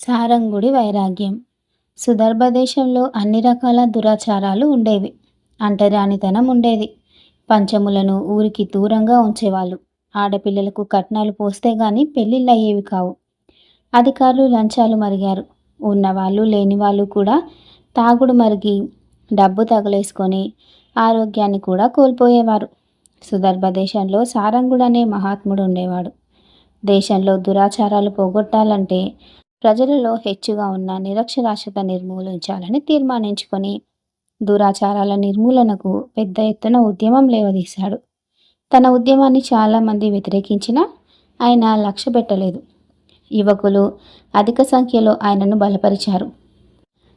సారంగుడి వైరాగ్యం. సుదర్భ దేశంలో అన్ని రకాల దురాచారాలు ఉండేవి. అంటరానితనం ఉండేది. పంచములను ఊరికి దూరంగా ఉంచేవాళ్ళు. ఆడపిల్లలకు కట్నాలు పోస్తే గాని పెళ్ళిళ్ళు అయ్యేవి కావు. అధికారులు లంచాలు మరిగారు. ఉన్నవాళ్ళు లేని వాళ్ళు కూడా తాగుడు మరిగి డబ్బు తగలేసుకొని ఆరోగ్యాన్ని కూడా కోల్పోయేవారు. సుదర్భ దేశంలో సారంగుడు అనే మహాత్ముడు ఉండేవాడు. దేశంలో దురాచారాలు పోగొట్టాలంటే ప్రజలలో హెచ్చుగా ఉన్న నిరక్షరాస్యత నిర్మూలించాలని తీర్మానించుకొని దురాచారాల నిర్మూలనకు పెద్ద ఎత్తున ఉద్యమం లేవదీశాడు. తన ఉద్యమాన్ని చాలామంది వ్యతిరేకించినా ఆయన లక్ష్య పెట్టలేదు. యువకులు అధిక సంఖ్యలో ఆయనను బలపరిచారు.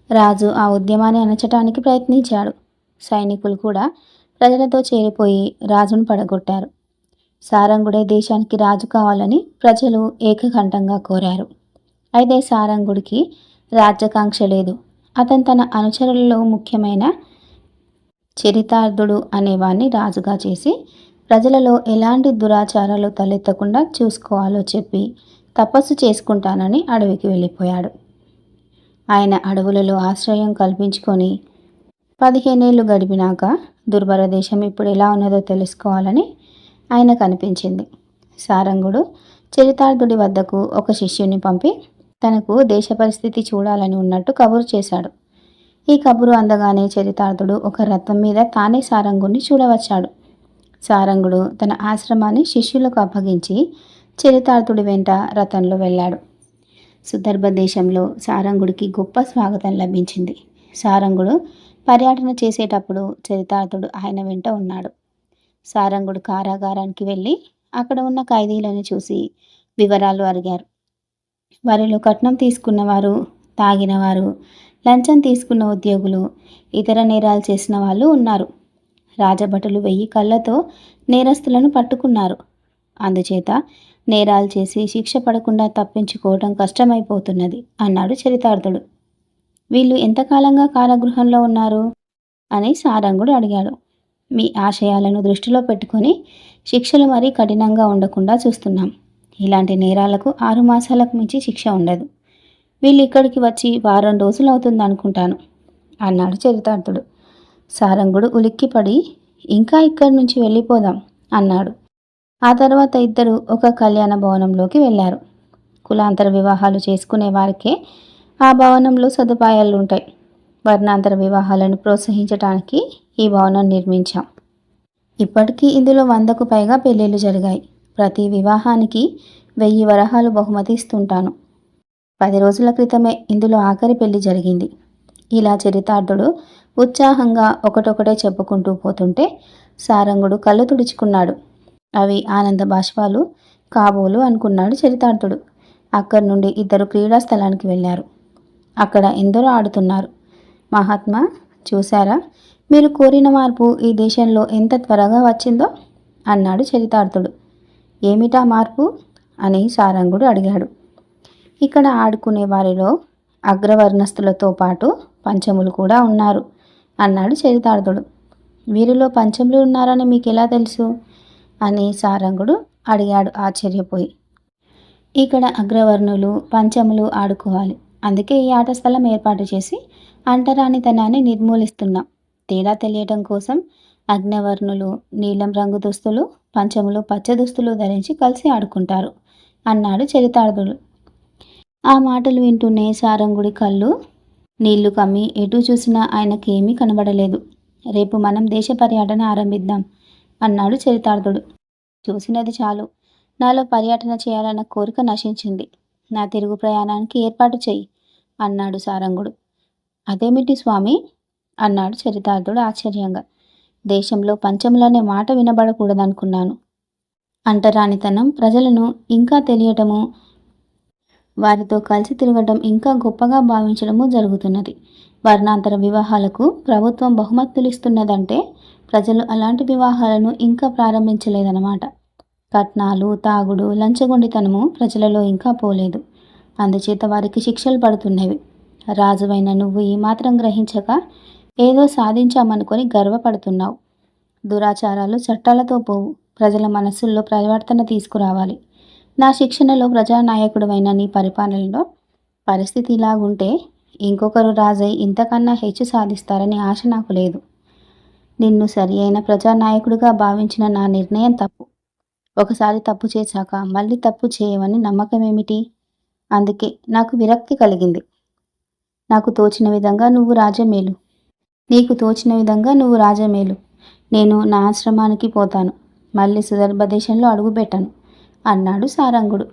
రాజు ఆ ఉద్యమాన్ని అణచటానికి ప్రయత్నించాడు. సైనికులు కూడా ప్రజలతో చేరిపోయి రాజును పడగొట్టారు. సారంగుడే దేశానికి రాజు కావాలని ప్రజలు ఏకకంఠంగా కోరారు. అయితే సారంగుడికి రాజ్యాకాంక్ష లేదు. అతను తన అనుచరులలో ముఖ్యమైన చరితార్థుడు అనేవాణ్ణి రాజుగా చేసి ప్రజలలో ఎలాంటి దురాచారాలు తలెత్తకుండా చూసుకోవాలో చెప్పి తపస్సు చేసుకుంటానని అడవికి వెళ్ళిపోయాడు. ఆయన అడవులలో ఆశ్రయం కల్పించుకొని పదిహేనేళ్ళు గడిపినాక దుర్భర దేశం ఇప్పుడు ఎలా ఉన్నదో తెలుసుకోవాలని ఆయన కనిపించింది. సారంగుడు చరితార్థుడి వద్దకు ఒక శిష్యుని పంపి తనకు దేశ పరిస్థితి చూడాలని ఉన్నట్టు కబురు చేశాడు. ఈ కబురు అందగానే చరితార్థుడు ఒక రథం మీద తానే సారంగుడిని చూడవచ్చాడు. సారంగుడు తన ఆశ్రమాన్ని శిష్యులకు అప్పగించి చరితార్థుడి వెంట రథంలో వెళ్ళాడు. సుదర్భ దేశంలో సారంగుడికి గొప్ప స్వాగతం లభించింది. సారంగుడు పర్యటన చేసేటప్పుడు చరితార్థుడు ఆయన వెంట ఉన్నాడు. సారంగుడు కారాగారానికి వెళ్ళి అక్కడ ఉన్న ఖైదీలను చూసి వివరాలు అడిగారు. వారిలో కట్నం తీసుకున్నవారు తాగినవారు లంచం తీసుకున్న ఉద్యోగులు ఇతర నేరాలు చేసిన వాళ్ళు ఉన్నారు. రాజభటులు వెయ్యి కళ్ళతో నేరస్తులను పట్టుకున్నారు. అందుచేత నేరాలు చేసి శిక్ష పడకుండా తప్పించుకోవడం కష్టమైపోతున్నది అన్నాడు చరితార్థుడు. వీళ్ళు ఎంతకాలంగా కారాగృహంలో ఉన్నారు? అని సారంగుడు అడిగాడు. మీ ఆశయాలను దృష్టిలో పెట్టుకొని శిక్షలు మరీ కఠినంగా ఉండకుండా చూస్తున్నాం. ఇలాంటి నేరాలకు ఆరు మాసాలకు మించి శిక్ష ఉండదు. వీళ్ళు ఇక్కడికి వచ్చి వారం రోజులు అవుతుంది అనుకుంటాను అన్నాడు చరితార్థుడు. సారంగుడు ఉలిక్కిపడి ఇంకా ఇక్కడి నుంచి వెళ్ళిపోదాం అన్నాడు. ఆ తర్వాత ఇద్దరు ఒక కళ్యాణ భవనంలోకి వెళ్ళారు. కులాంతర వివాహాలు చేసుకునే వారికే ఆ భవనంలో సదుపాయాలు ఉంటాయి. వర్ణాంతర వివాహాలను ప్రోత్సహించడానికి ఈ భవనం నిర్మించాం. ఇప్పటికీ ఇందులో వందకు పైగా పెళ్ళిళ్ళు జరిగాయి. ప్రతి వివాహానికి వెయ్యి వరహాలు బహుమతి ఇస్తుంటాను పది రోజుల క్రితమే ఇందులో ఆఖరి పెళ్ళి జరిగింది. ఇలా చరితార్థుడు ఉత్సాహంగా ఒకటొకటే చెప్పుకుంటూ పోతుంటే సారంగుడు కళ్ళు తుడుచుకున్నాడు. అవి ఆనంద బాష్పాలు కాబోలు అనుకున్నాడు చరితార్థుడు. అక్కడి నుండి ఇద్దరు క్రీడా స్థలానికి వెళ్ళారు. అక్కడ ఎందరో ఆడుతున్నారు. మహాత్మా చూశారా? మీరు కోరిన మార్పు ఈ దేశంలో ఎంత త్వరగా వచ్చిందో? అన్నాడు చరితార్థుడు. ఏమిటా మార్పు? అని సారంగుడు అడిగాడు. ఇక్కడ ఆడుకునే వారిలో అగ్రవర్ణస్థులతో పాటు పంచములు కూడా ఉన్నారు అన్నాడు చరితార్థుడు. వీరిలో పంచములు ఉన్నారని మీకు ఎలా తెలుసు? అని సారంగుడు అడిగాడు ఆశ్చర్యపోయి. ఇక్కడ అగ్రవర్ణులు పంచములు ఆడుకోవాలి. అందుకే ఈ ఆట స్థలం ఏర్పాటు చేసి అంటరానితనాన్ని నిర్మూలిస్తున్నాం. తేడా తెలియటం కోసం అగ్నవర్ణులు నీలం రంగు దుస్తులు పంచములు పచ్చ దుస్తులు ధరించి కలిసి ఆడుకుంటారు అన్నాడు చరితార్థుడు. ఆ మాటలు వింటూనే సారంగుడి కళ్ళు నీళ్ళు కమ్మి ఎటు చూసినా ఆయనకేమీ కనబడలేదు. రేపు మనం దేశ పర్యటన ఆరంభిద్దాం అన్నాడు చరితార్థుడు. చూసినది చాలు. నాలో పర్యటన చేయాలన్న కోరిక నశించింది. నా తిరుగు ప్రయాణానికి ఏర్పాటు చెయ్యి అన్నాడు సారంగుడు. అదేమిటి స్వామి? అన్నాడు చరితార్థుడు ఆశ్చర్యంగా. దేశంలో పంచములనే మాట వినబడకూడదనుకున్నాను. అంటరానితనం ప్రజలను ఇంకా తెలియటము వారితో కలిసి తిరగటం ఇంకా గొప్పగా భావించడము జరుగుతున్నది. వర్ణాంతర వివాహాలకు ప్రభుత్వం బహుమతులు ఇస్తున్నదంటే ప్రజలు అలాంటి వివాహాలను ఇంకా ప్రారంభించలేదన్నమాట. కట్నాలు తాగుడు లంచగొండితనము ప్రజలలో ఇంకా పోలేదు. అందుచేత వారికి శిక్షలు పడుతున్నవి. రాజువైన నువ్వు ఈ మాత్రం గ్రహించక ఏదో సాధించామనుకొని గర్వపడుతున్నావు. దురాచారాలు చట్టాలతో పోవు. ప్రజల మనస్సుల్లో పరివర్తన తీసుకురావాలి. నా శిక్షణలో ప్రజానాయకుడువైన నీ పరిపాలనలో పరిస్థితి ఇలాగుంటే ఇంకొకరు రాజై ఇంతకన్నా హెచ్చు సాధిస్తారని ఆశ నాకు లేదు. నిన్ను సరి అయిన ప్రజానాయకుడిగా భావించిన నా నిర్ణయం తప్పు. ఒకసారి తప్పు చేశాక మళ్ళీ తప్పు చేయవని నమ్మకం ఏమిటి అందుకే నాకు విరక్తి కలిగింది. నాకు తోచిన విధంగా నువ్వు రాజమేలు. నీకు తోచిన విధంగా నువ్వు రాజమేలు. నేను నా ఆశ్రమానికి పోతాను. మళ్ళీ సుదర్భ దేశంలో అడుగుపెట్టాను అన్నాడు సారంగుడు.